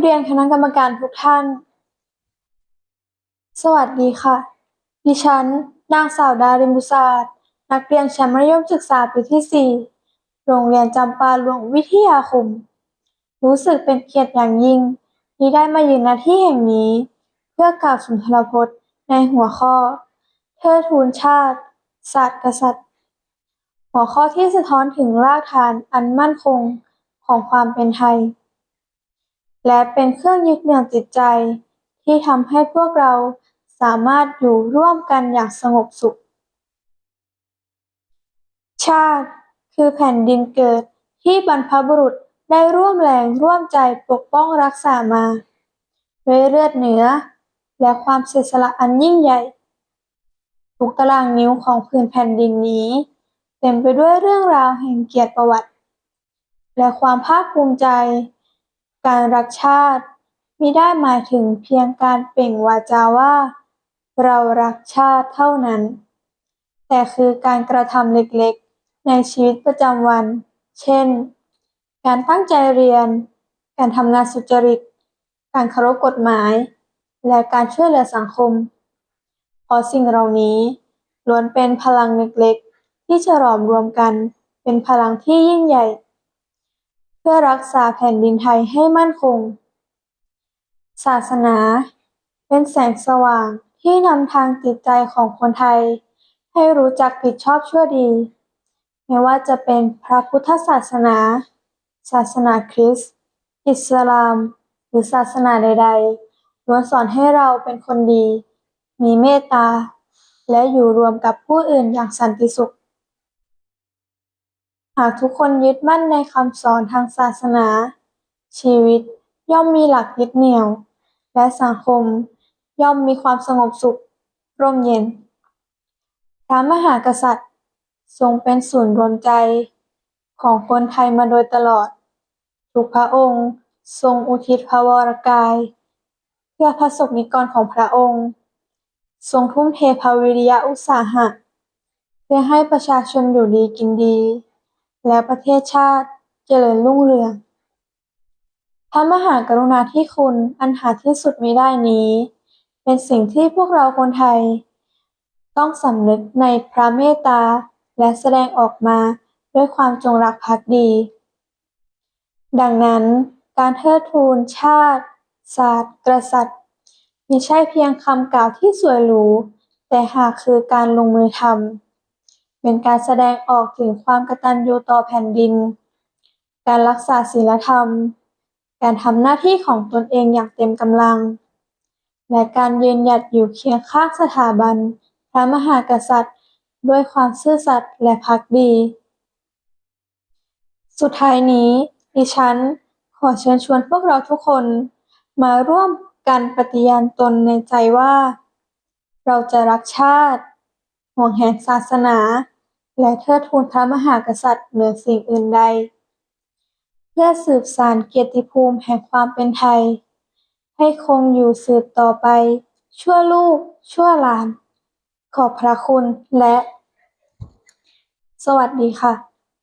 เรียนคณะกรรมการทุกท่าน สวัสดีค่ะ ดิฉัน นางสาวดารินบุษาดนักเรียนชั้นมัธยมศึกษาปีที่ 4 โรงเรียนจำปาหลวงวิทยาคม รู้สึกเป็นเกียรติอย่างยิ่ง ที่ได้มายืนณที่แห่งนี้ เพื่อกล่าวสุนทรพจน์ในหัวข้อ เทิดทูนชาติ ศาสตร์กษัตริย์ หัวข้อที่สะท้อนถึงรากฐานอันมั่นคงของความเป็นไทย และเป็นเครื่องยึดเหนี่ยวจิตใจ ที่ทำให้พวกเราสามารถอยู่ร่วมกันอย่างสงบสุข ชาติคือแผ่นดินเกิดที่บรรพบุรุษได้ร่วมแรงร่วมใจปกป้องรักษามาด้วยเลือดเนื้อ และความเสียสละอันยิ่งใหญ่ ทุกตารางนิ้วของผืนแผ่นดินนี้ เต็มไปด้วยเรื่องราวแห่งเกียรติประวัติ และความภาคภูมิใจ การรักชาติมิได้หมายถึงเพียงการเปล่งวาจาว่า เรารักชาติเท่านั้น แต่คือการกระทำเล็กๆ ในชีวิตประจำวัน เช่น การตั้งใจเรียน การทำงานสุจริต การเคารพกฎหมาย และการช่วยเหลือสังคมเพราะสิ่งเหล่านี้ล้วนเป็นพลังเล็กๆ ที่จะหลอมรวมกันเป็นพลังที่ยิ่งใหญ่ เพื่อรักษาแผ่นดินไทยให้มั่นคง ศาสนา เป็นแสงสว่างที่นำทางจิตใจของคนไทย ให้รู้จักผิดชอบชั่วดี ไม่ว่าจะเป็นพระพุทธศาสนา ศาสนาคริสต์ อิสลาม หรือศาสนาใดๆล้วนสอนให้เราเป็นคนดี มีเมตตา และอยู่รวมกับผู้อื่นอย่างสันติสุข หากทุกคนยึดมั่นในคำสอนทางศาสนา ชีวิตย่อมมีหลักยึดเหนี่ยว และสังคมย่อมมีความสงบสุข ร่มเย็น พระมหากษัตริย์ ทรงเป็นศูนย์รวมใจของคนไทยมาโดยตลอด ทุกพระองค์ทรงอุทิศพระวรกาย เพื่อพระสงฆ์นิกรของพระองค์ ทรงทุ่มเทพระวิริยะอุตสาหะ เพื่อให้ประชาชนอยู่ดีกินดี และประเทศชาติเจริญรุ่งเรือง พระมหากรุณาธิคุณอันหาที่สุดมิได้นี้ เป็นสิ่งที่พวกเราคนไทย ต้องสำนึกในพระเมตตาและแสดงออกมาด้วยความจงรักภักดี ดังนั้นการเทิดทูนชาติ ศาสตร์ กษัตริย์มิใช่เพียงคำกล่าวที่สวยหรูแต่หากคือการลงมือทำ เป็นการแสดงออกถึงความกตัญญูต่อแผ่นดิน การรักษาศีลธรรม การทำหน้าที่ของตนเองอย่างเต็มกำลัง และการยืนหยัดอยู่เคียงข้างสถาบัน พระมหากษัตริย์ ด้วยความซื่อสัตย์และภักดี สุดท้ายนี้ดิฉันขอเชิญชวนพวกเราทุกคนมาร่วมกันปฏิญาณตนในใจว่า เราจะรักชาติ ห่วงแหนศาสนา และเทิดทูนพระมหากษัตริย์เหนือสิ่งอื่นใด เพื่อสืบสานเกียรติภูมิแห่งความเป็นไทย ให้คงอยู่สืบต่อไป ชั่วลูก ชั่วหลาน ขอบพระคุณและ สวัสดีค่ะ